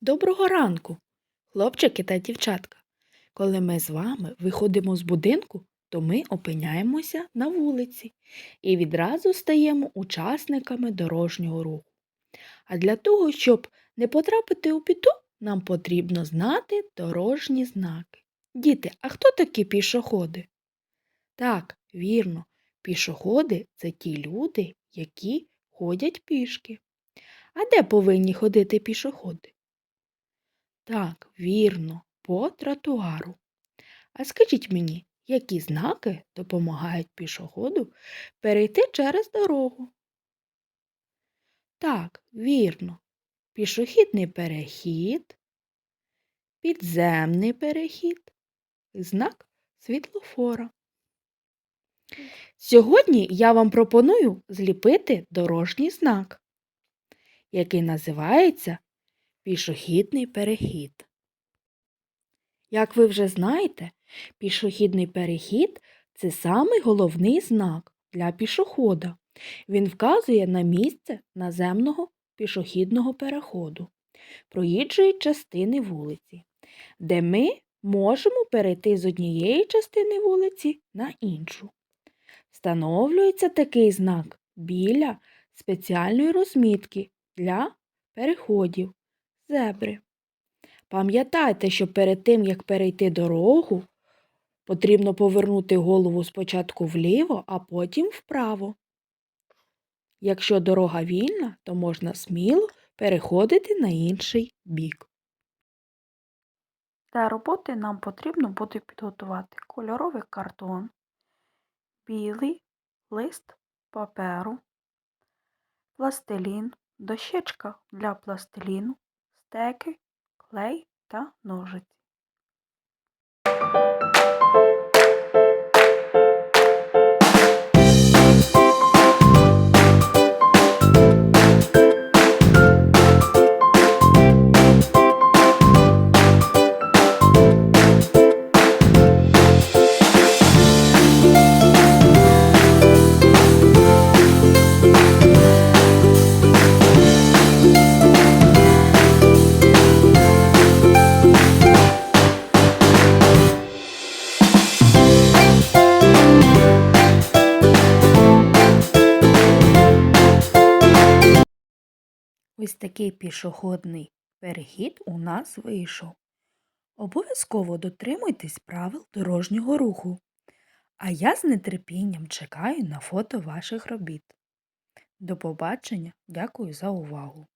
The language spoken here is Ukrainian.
Доброго ранку, хлопчики та дівчатка. Коли ми з вами виходимо з будинку, то ми опиняємося на вулиці і відразу стаємо учасниками дорожнього руху. А для того, щоб не потрапити у біду, нам потрібно знати дорожні знаки. Діти, а хто такі пішоходи? Так, вірно, пішоходи це ті люди, які ходять пішки. А де повинні ходити пішоходи? Так, вірно, по тротуару. А скажіть мені, які знаки допомагають пішоходу перейти через дорогу? Так, вірно. Пішохідний перехід, підземний перехід, знак світлофора. Сьогодні я вам пропоную зліпити дорожній знак, який називається пішохідний перехід. Як ви вже знаєте, пішохідний перехід це самий головний знак для пішохода. Він вказує на місце наземного пішохідного переходу, проїжджої частини вулиці, де ми можемо перейти з однієї частини вулиці на іншу. Встановлюється такий знак біля спеціальної розмітки для переходів зебри. Пам'ятайте, що перед тим, як перейти дорогу, потрібно повернути голову спочатку вліво, а потім вправо. Якщо дорога вільна, то можна сміло переходити на інший бік. Для роботи нам потрібно буде підготувати кольоровий картон, білий лист паперу, пластилін, дощечка для пластиліну, стеки, клей та ножиці. Ось такий пішохідний перехід у нас вийшов. Обов'язково дотримуйтесь правил дорожнього руху. А я з нетерпінням чекаю на фото ваших робіт. До побачення, дякую за увагу!